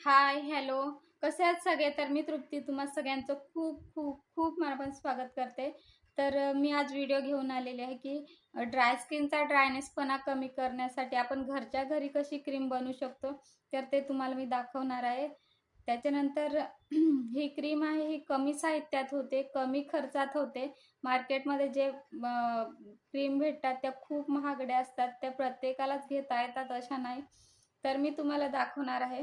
Hi hello. कसे आहेत सगळे? तर मी तृप्ती. तुम्हा सगळ्यांचं खूप खूप खूप मनापासून स्वागत करते. तर मी आज व्हिडिओ घेऊन आलेली आहे की ड्राय स्किनचा ड्रायनेसपणा कमी करण्यासाठी आपण घरच्या घरी कशी क्रीम बनवू शकतो तर ते तुम्हाला मी दाखवणार आहे. त्याच्यानंतर ही क्रीम आहे ही कमी साहित्यात होते कमी खर्चात होते. मार्केटमध्ये जे क्रीम भेटतात त्या खूप महागड्या असतात त्या प्रत्येकालाच घेता येतात अशा नाही. तर मी तुम्हाला दाखवणार आहे.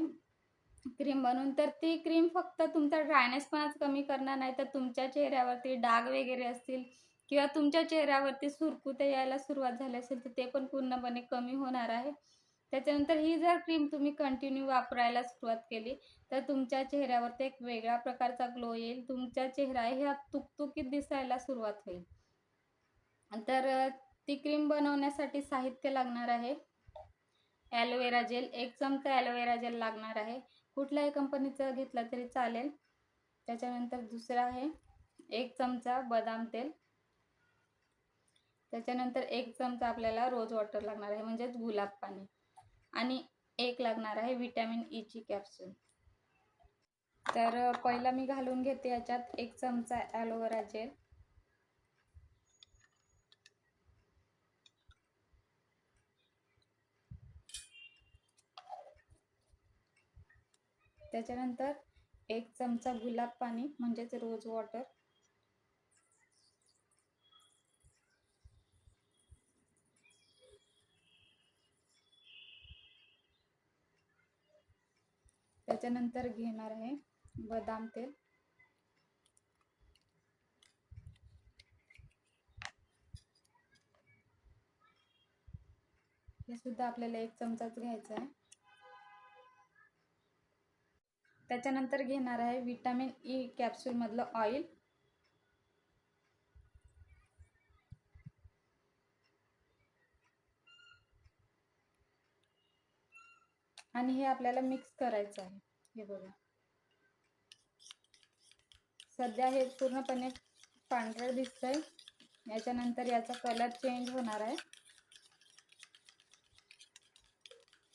क्रीम बनवून तर ती क्रीम फक्त तुमचा ड्रायनेसपणाच कमी करणार नाही तर तुमच्या चेहऱ्यावरती डाग वगैरे असतील किंवा तुमच्या चेहऱ्यावरती सुरकुते यायला सुरुवात झाली असेल तर ते पण पूर्णपणे कमी होणार आहे. त्याच्यानंतर ही जर क्रीम तुम्ही कंटिन्यू वापरायला सुरुवात केली तर तुमच्या चेहऱ्यावरती एक वेगळ्या प्रकारचा ग्लो येईल तुमचा चेहरा ह्या तुकतुकीत दिसायला सुरुवात होईल. तर ती क्रीम बनवण्यासाठी साहित्य लागणार आहे. ॲलोवेरा जेल एक चमचा ॲलोवेरा जेल लागणार आहे. कुठल्याही कंपनीचं घेतलं तरी चालेल. त्याच्यानंतर दुसरं आहे एक चमचा बदाम तेल. त्याच्यानंतर एक चमचा आपल्याला रोज वॉटर लागणार आहे म्हणजेच गुलाब पाणी. आणि एक लागणार आहे व्हिटॅमिन ईची कॅप्सूल. तर पहिला मी घालून घेते याच्यात एक चमचा ॲलोवेरा जेल. त्याच्यानंतर एक चमचा गुलाब पाणी म्हणजेच रोज वॉटर. त्याच्यानंतर घेणार आहे बदाम तेल. हे सुद्धा आपल्याला एक चमचाच घ्यायचा आहे. त्याच्यानंतर घेणार आहे विटॅमिन ई कॅप्सूलमधलं ऑइल. आणि हे आपल्याला मिक्स करायचं आहे. हे बघा. सध्या हे पूर्णपणे पांढरं दिसतंय. याच्यानंतर याचा कलर चेंज होणार आहे.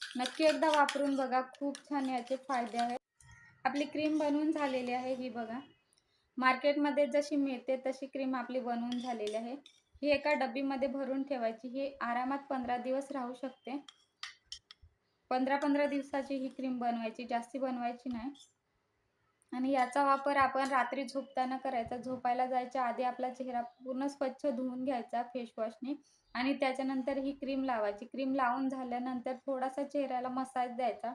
नक्की एकदा वापरून बघा. खूप छान याचे फायदे आहेत. आपली क्रीम बनवून झालेली आहे ही बघा. मार्केटमध्ये जशी मिळते तशी क्रीम आपली बनवून झालेली आहे. ही एका डब्बीमध्ये भरून ठेवायची. ही आरामात पंधरा दिवस राहू शकते. पंधरा पंधरा दिवसाची ही क्रीम बनवायची. जास्ती बनवायची नाही. आणि याचा वापर आपण रात्री झोपताना करायचा. झोपायला जायच्या आधी आपला चेहरा पूर्ण स्वच्छ धुवून घ्यायचा फेसवॉशने आणि त्याच्यानंतर ही क्रीम लावायची. क्रीम लावून झाल्यानंतर थोडासा चेहऱ्याला मसाज द्यायचा.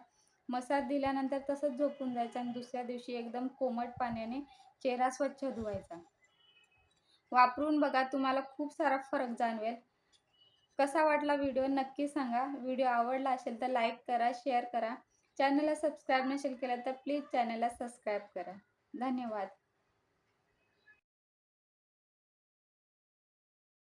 मसाज दिल्यानंतर तसंच झोपून जायचं आणि दुसऱ्या दिवशी एकदम कोमट पाण्याने चेहरा स्वच्छ धुवायचा. वापरून बघा तुम्हाला खूप सारा फरक जाणवेल. कसा वाटला व्हिडिओ नक्की सांगा. व्हिडिओ आवडला असेल तर लाईक करा शेअर करा. चॅनलला सबस्क्राईब नसेल केलं तर प्लीज चॅनलला सबस्क्राईब करा. धन्यवाद.